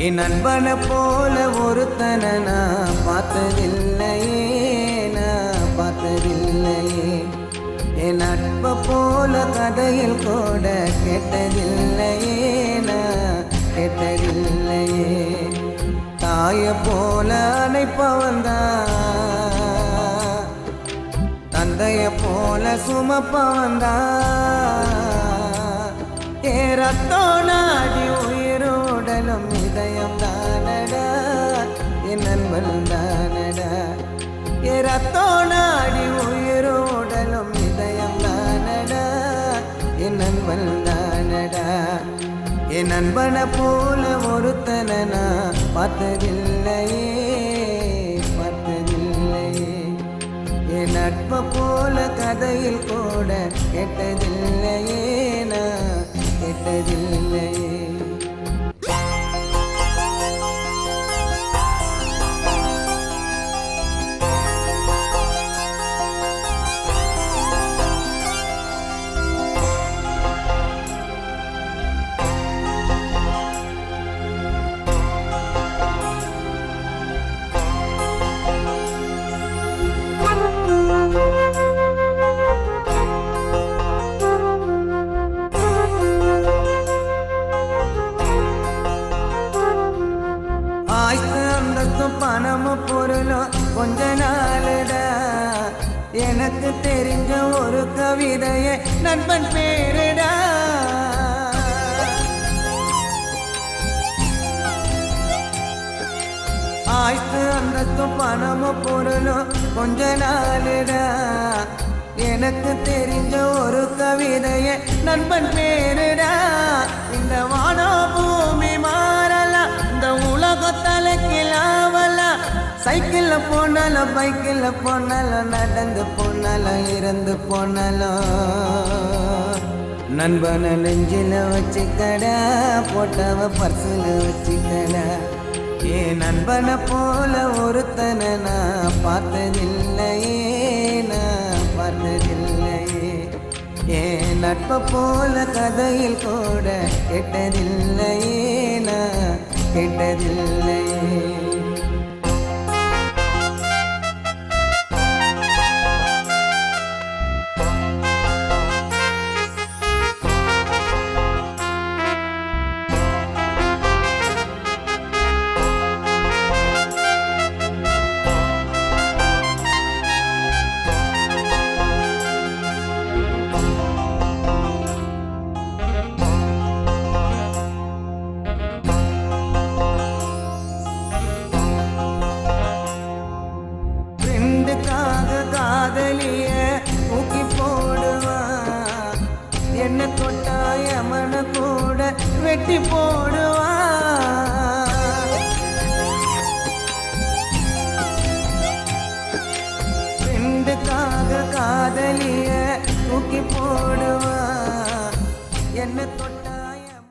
என் நண்பனை போல ஒருத்தனை நான் பார்த்ததில்லையே நான் பார்த்ததில்லையே. என் நட்பை போல கதையில் கூட கேட்டதில்லையே நான் கேட்டதில்லையே. தாய போல அணைப்பவன் தான். தந்தைய போல சுமப்பவன் தான். ஏ ரத்தோ நாடி இதயம் தானடா என் நண்பன் தானடா. ஏ ரத்தோ நாடி உயிரோடலும் இதயம் தானடா என் நண்பன் தானடா. என் நண்பனை போல ஒருத்தனை நான் பார்த்ததில்லையே பார்த்ததில்லையே. என் நட்பை போல கதையில் கூட கெட்டதில்லையே நான் கெட்டதில்லை பணமும் கொஞ்ச நாளுடா. எனக்கு தெரிஞ்ச ஒரு கவிதையை நண்பன் பேருடா. ஆய்த்து அந்தஸ்தும் பணமும் பொருளும் கொஞ்ச நாளுடா. எனக்கு தெரிஞ்ச ஒரு கவிதையை நண்பன் பேருடா. சைக்கிள்ல போனாலும் பைக்கில் போனாலும் நடந்து போனாலும் இறந்து போனாலும். நண்பனை நெஞ்சில வச்சுக்கடா போட்டவ பர்சுல வச்சுக்கடா. ஏன் நண்பனை போல ஒருத்தனை நான் பார்த்ததில்லையே நான் பார்த்ததில்லையே. ஏன் நட்பை போல கதையில் கூட கெட்டதில்லையே நான் கெட்டதில்லையே. வெட்டி போடுவான் ஃப்ரெண்டுக்காக காதலிய தூக்கி போடுவான் என்ன தொட்ட